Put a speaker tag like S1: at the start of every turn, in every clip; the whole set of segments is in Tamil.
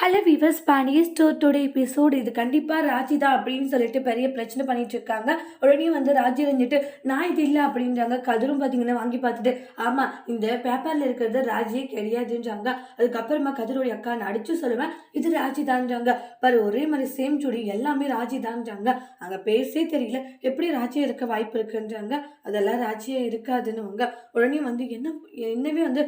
S1: Hello viewers Pandiya store today episode இது கண்டிப்பாக ராஜி தான் அப்படின்னு சொல்லிட்டு பெரிய பிரச்சனை பண்ணிட்டு இருக்காங்க. உடனே வந்து ராஜி இருந்துட்டு நான் இது இல்லை அப்படின்றாங்க. கதிரும் பார்த்தீங்கன்னா வாங்கி பார்த்துட்டு ஆமாம் இந்த பேப்பரில் இருக்கிறது ராஜியே கிடையாதுன்றாங்க. அதுக்கப்புறமா கதிரோடைய அக்கா நான் அடிச்சு சொல்லுவேன் இது ராஜி தான்றாங்க பாரு ஒரே மாதிரி சேம் சுடி எல்லாமே ராஜி தான்றாங்க அங்கே பேசே தெரியல எப்படி ராஜியாக இருக்க வாய்ப்பு இருக்குன்றாங்க. அதெல்லாம் ராஜியே இருக்காதுன்னு உடனே வந்து என்ன என்னவே வந்து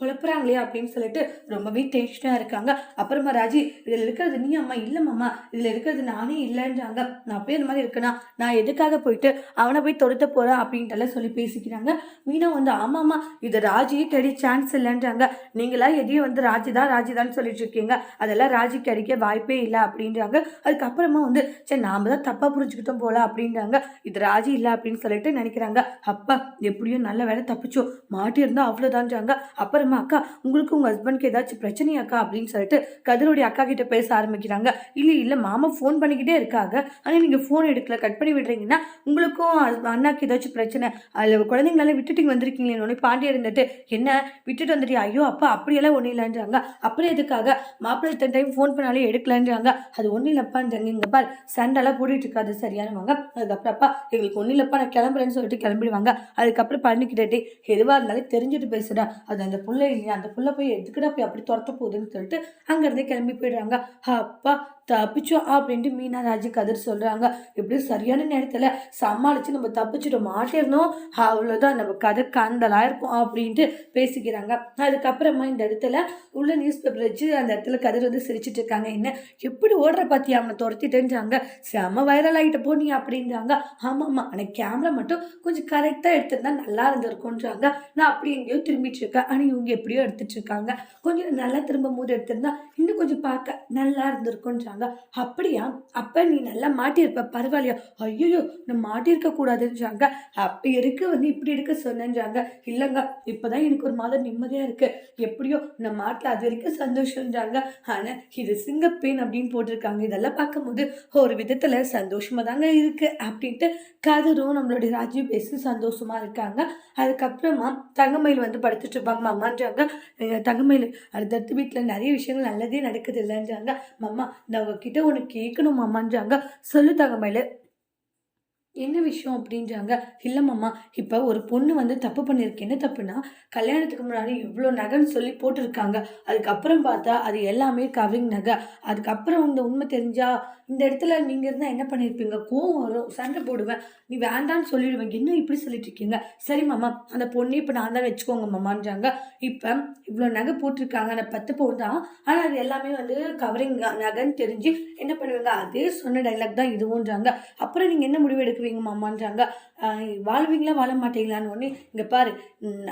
S1: குழப்புறாங்களே அப்படின்னு சொல்லிட்டு ரொம்பவே டென்ஷனாக இருக்காங்க. அப்புறமா ராஜி இதில் இருக்கிறது நீ அம்மா இல்லைம்மா இதில் இருக்கிறது நானே இல்லைன்றாங்க. நான் அப்படியே இந்த மாதிரி இருக்கேனா? நான் எதுக்காக போயிட்டு அவனை போய் தொடுத்த போகிறேன் அப்படின்ட்டுலாம் சொல்லி பேசிக்கிறாங்க. மீனா வந்து ஆமாம்மா இது ராஜியே கிடை சான்ஸ் இல்லைன்றாங்க. நீங்களாம் எதையும் வந்து ராஜி தான் ராஜி தான் சொல்லிட்டு இருக்கீங்க. அதெல்லாம் ராஜி கிடைக்க வாய்ப்பே இல்லை அப்படின்றாங்க. அதுக்கப்புறமா வந்து சரி நாம தான் தப்பாக புரிஞ்சுக்கிட்டோம் போல அப்படின்றாங்க. இது ராஜி இல்லை அப்படின்னு சொல்லிட்டு நினைக்கிறாங்க. அப்பா எப்படியோ நல்ல வேலை தப்பிச்சோ மாட்டியிருந்தா அவ்வளோதான்றாங்க அப்புறம் அப்புறமா அக்கா உங்களுக்கு உங்கள் ஹஸ்பண்ட்க்கு ஏதாச்சும் பிரச்சனையாக்கா அப்படின்னு சொல்லிட்டு கதிரோடைய அக்கா கிட்ட பேச ஆரம்பிக்கிறாங்க. இல்லை இல்லை மாமா ஃபோன் பண்ணிக்கிட்டே இருக்காங்க. ஆனால் நீங்கள் ஃபோன் எடுக்கல கட் பண்ணி விடுறீங்கன்னா உங்களுக்கும் அண்ணாக்கு ஏதாச்சும் பிரச்சனை. அதில் குழந்தைங்களால விட்டுட்டு வந்திருக்கீங்களே உடனே பாண்டிய இருந்துட்டு. என்ன? விட்டுட்டு வந்துட்டு ஐயோ அப்பா அப்படியெல்லாம் ஒன்றும் இல்லைன்றாங்க. அப்புறம் எதுக்காக? மாப்பிள்ளை இத்தனை டைம் ஃபோன் பண்ணாலே எடுக்கலன்றாங்க. அது ஒன்றும் இல்லைப்பான்றாங்க இங்கே பார். சண்டெல்லாம் போட்டுட்டு இருக்காது சரியானவங்க. அதுக்கப்புறம் அப்பா எங்களுக்கு ஒன்றும் இல்லைப்பா நான் கிளம்புறேன்னு சொல்லிட்டு கிளம்பிடுவாங்க. அதுக்கப்புறம் பண்ணிக்கிட்டே எதுவாக இருந்தாலும் தெரிஞ்சுட்டு பேசுகிறேன் அது அந்த புள்ள இல்லையா? அந்த புள்ள போய் எதுக்குடா போய் அப்படி துரத்த போகுதுன்னு சொல்லிட்டு அங்கேருந்தே கிளம்பி போயிடுறாங்க. அப்பா தப்பிச்சோம் அப்படின்ட்டு மீனா ராஜி கதிர் சொல்கிறாங்க எப்படியும் சரியான நேரத்தில் சமாளித்து நம்ம தப்பிச்சுட்டு மாட்டிருந்தோம். அவ்வளோதான் நம்ம கதை கந்தலாக இருக்கும் அப்படின்ட்டு பேசிக்கிறாங்க. அதுக்கப்புறமா இந்த இடத்துல உள்ள நியூஸ் பேப்பர் வச்சு அந்த இடத்துல கதிர் வந்து சிரிச்சிட்டு இருக்காங்க. என்ன எப்படி ஓடுற பார்த்தி அவனை துரத்திட்டேன்றாங்க. செம வைரல் ஆகிட்ட போ நீ அப்படின்றாங்க. ஆமாம்மா ஆனால் கேமரா மட்டும் கொஞ்சம் கரெக்டாக எடுத்திருந்தா நல்லா இருந்திருக்கும்ன்றாங்க. நான் அப்படி எங்கேயோ திரும்பிட்டு இருக்கேன். ஆனால் இவங்க எப்படியோ எடுத்துட்டு இருக்காங்க. கொஞ்சம் நல்லா திரும்பும் போது எடுத்திருந்தா இன்னும் கொஞ்சம் பார்க்க நல்லா இருந்திருக்கும்ன்றாங்க. சொன்னாங்க அப்படியா? அப்ப நீ நல்லா மாட்டியிருப்ப பரவாயில்லையா? ஐயோ நான் மாட்டியிருக்க கூடாதுன்றாங்க அப்போ இருக்க வந்து இப்படி இருக்க சொன்னேன்றாங்க இல்லைங்க இப்போதான் எனக்கு ஒரு மாதம் நிம்மதியா இருக்கு. எப்படியோ நான் மாட்டில் அது வரைக்கும் சந்தோஷம்ன்றாங்க ஆனா இது சிங்கப்பேன் அப்படின்னு போட்டிருக்காங்க. இதெல்லாம் பார்க்கும்போது ஒரு விதத்துல சந்தோஷமா தாங்க இருக்கு அப்படின்ட்டு கதரும் நம்மளுடைய ராஜீவ் பேசி சந்தோஷமா இருக்காங்க. அதுக்கப்புறமா தங்கமயில் வந்து படுத்துட்டு இருப்பாங்க. மாமான்றாங்க. தங்கமயில் அடுத்தடுத்து வீட்டில் நிறைய விஷயங்கள் நல்லதே நடக்குது இல்லைன்றாங்க. மாமா நான் அவகிட்ட ஒன்று கேட்கணும் மாமான்றாங்க சொல்லு தங்கமயில் என்ன விஷயம் அப்படின்றாங்க? இல்லைம்மாம்மா இப்போ ஒரு பொண்ணு வந்து தப்பு பண்ணியிருக்கு என்ன தப்புனா கல்யாணத்துக்கு முன்னாடி இவ்வளோ நகைன்னு சொல்லி போட்டிருக்காங்க. அதுக்கப்புறம் பார்த்தா அது எல்லாமே கவரிங் நகை. அதுக்கப்புறம் இந்த உண்மை தெரிஞ்சா இந்த இடத்துல நீங்கள் இருந்தால் என்ன பண்ணியிருப்பீங்க கோவம் வரும். சண்டை போடுவேன். நீ வேண்டான்னு சொல்லிடுவேன். என்ன இப்படி சொல்லிட்டு இருக்கீங்க? சரி மாமா அந்த பொண்ணு இப்போ நான் தான் வச்சுக்கோங்க மாமான்றாங்க. இப்போ இவ்வளோ நகை போட்டிருக்காங்க. அந்த பத்து பவுன் தான். ஆனால் அது எல்லாமே வந்து கவரிங் நகைன்னு தெரிஞ்சு என்ன பண்ணுவீங்க? அதே சொன்ன டைலாக் தான் இதுவும்ன்றாங்க அப்புறம் நீங்கள் என்ன முடிவு வாழ்வீங்க மாமான்றாங்க. வாழ்வீங்களா வாழ மாட்டீங்களான்னு ஒன்று இங்கே பாரு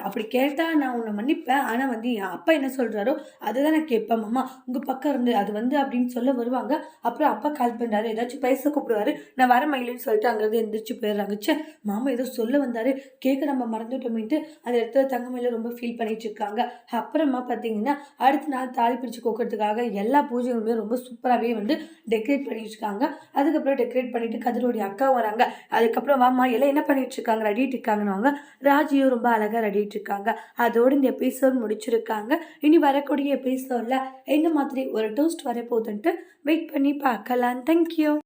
S1: அப்படி கேட்டால் நான் உன்னை மன்னிப்பேன். ஆனால் வந்து என் அப்பா என்ன சொல்கிறாரோ அதை தான் நான் கேட்பேன் மாமா. உங்கள் பக்கம் இருந்து அது வந்து அப்படின்னு சொல்ல வருவாங்க. அப்புறம் அப்பா கால் பண்ணுறாரு ஏதாச்சும் பேச கூப்பிடுவாரு. நான் வர மயிலுன்னு சொல்லிட்டு அங்கேருந்து எந்திரிச்சு போயிடுறாங்க. சே மாமா ஏதோ சொல்ல வந்தார். கேட்க நம்ம மறந்துட்டோமேன்ட்டு அந்த இடத்துல தங்கமையில ரொம்ப ஃபீல் பண்ணிட்டு இருக்காங்க. அப்புறமா பார்த்தீங்கன்னா அடுத்த நாள் தாலி பிரித்து கோக்கிறதுக்காக எல்லா பூஜைகளுமே ரொம்ப சூப்பராகவே வந்து டெக்கரேட் பண்ணிட்டு இருக்காங்க. அதுக்கப்புறம் டெக்கரேட் பண்ணிட்டு கதிரோடைய அக்கா வராங்க. அதுக்கப்புறம் வாமா எல்லாம் என்ன பண்ணிட்டு இருக்காங்க ரெடிட்டு இருக்காங்கன்னு ராஜியும் ரொம்ப அழகாக ரெடிட்டு இருக்காங்க. அதோடு இந்த எபிசோட் முடிச்சிருக்காங்க. இனி வரக்கூடிய எபிசோடில் என்ன மாதிரி ஒரு டோஸ்ட் வரப்போகுதுன்ட்டு வெயிட் பண்ணி பார்க்கலாம். தேங்க்யூ